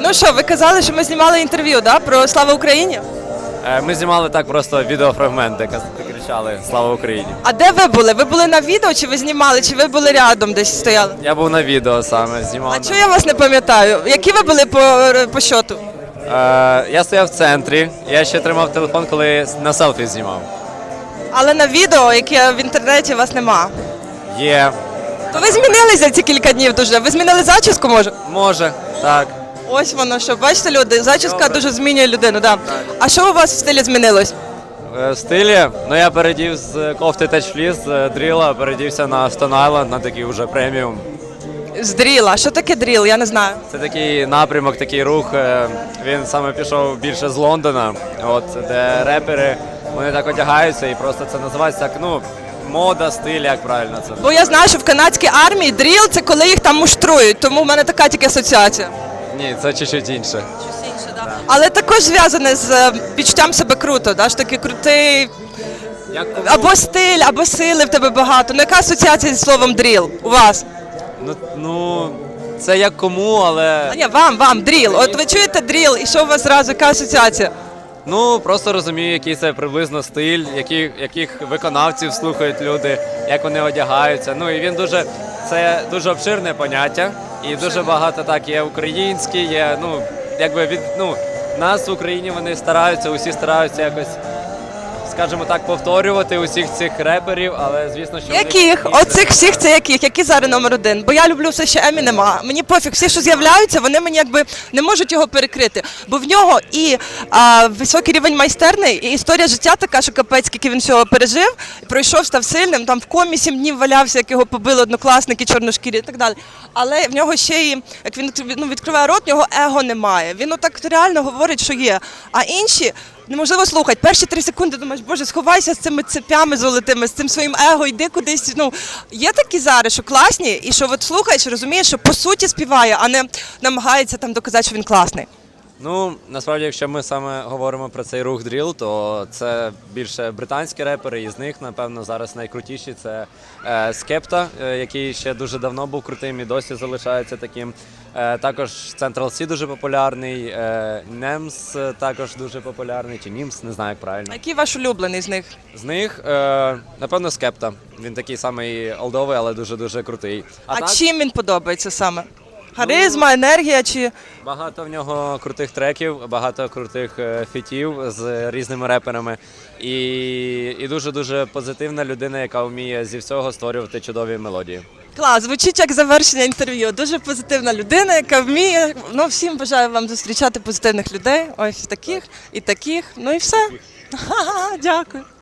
Ну що, ви казали, що ми знімали інтерв'ю, да? Про слава Україні? Е, Ми знімали так просто відеофрагменти, каз- кричали Слава Україні. А де ви були? Ви були на відео, чи ви знімали, чи ви були рядом десь стояли? Я був на відео саме, знімав. А на- чого я вас не пам'ятаю? Які ви були по, по щоту? Е, я стояв в центрі, я ще тримав телефон, коли на селфі знімав. Але на відео, яке в інтернеті, вас нема. Є, То ви змінилися за ці кілька днів дуже. Ви змінили зачіску, може? може, так. Ось воно що. Бачите, люди, зачіска дуже змінює людину. Да. А що у вас в стилі змінилось? Е, В стилі, ну я передів з кофти Fleece, з дріла, передівся на Stone Island, на такий вже преміум. З дріла. Що таке дріл? Я не знаю. Це такий напрямок, такий рух. е, Він саме пішов більше з Лондона, от де репери вони так одягаються і просто це називається так, ну, мода, стиль, як правильно це. Бо я знаю, що в канадській армії дріл це коли їх там муштрують, тому в мене така тільки асоціація. Ні, це чуть-чуть інше. Щось інше, да. Але також зв'язане з е, відчуттям себе круто, да? ж такий крутий. Або стиль, або сили в тебе багато. Ну яка асоціація зі словом дріл у вас? Ну, ну, це як кому, А але ні, вам, вам, дріл. От ви чуєте дріл, і що у вас зразу, яка асоціація? Ну просто розумію, який це приблизно стиль, які, яких виконавців слухають люди, як вони одягаються. Ну і він дуже це дуже обширне поняття, і дуже багато так є українські, є ну якби від ну нас в Україні вони стараються, усі стараються якось. Скажімо так, повторювати усіх цих реперів, але звісно, що них Яких? інше. Оцих всіх це яких? Які зараз номер один? Бо я люблю все ще Емінема. Мені пофіг, всі, що з'являються, вони мені якби не можуть його перекрити. Бо в нього і а, високий рівень майстерний, і історія життя така, що капець, скільки він всього пережив, пройшов, став сильним. Там в комі сім днів валявся, як його побили однокласники, чорношкірі і так далі. Але в нього ще й як він ну, відкриває рот, в нього его немає. Він отак реально говорить, що є. А інші. Неможливо слухати. Перші три секунди думаєш, боже, сховайся з цими цепями золотими, з цим своїм его, йди кудись. Ну є такі зараз, що класні, і що от слухаєш, розумієш, що по суті співає, а не намагається там доказати, що він класний. Ну, насправді, якщо ми саме говоримо про цей рух дріл, то це більше британські репери, і з них, напевно, зараз найкрутіші це е, Скепта, е, який ще дуже давно був крутим і досі залишається таким. Е, також Central C дуже популярний, е, Немс також дуже популярний, чи Німс, не знаю як правильно. який ваш улюблений з них? З них, е, напевно, Скепта. Він такий самий олдовий, але дуже-дуже крутий. А, так, чим він подобається саме? Харизма, енергія чи Багато в нього крутих треків, багато крутих е, фітів з різними реперами. І, і дуже-дуже позитивна людина, яка вміє зі всього створювати чудові мелодії. клас, звучить як завершення інтерв'ю. Дуже позитивна людина, яка вміє. Ну всім бажаю вам зустрічати позитивних людей. Ось таких і таких. Ну і все. Ха-ха, Дякую.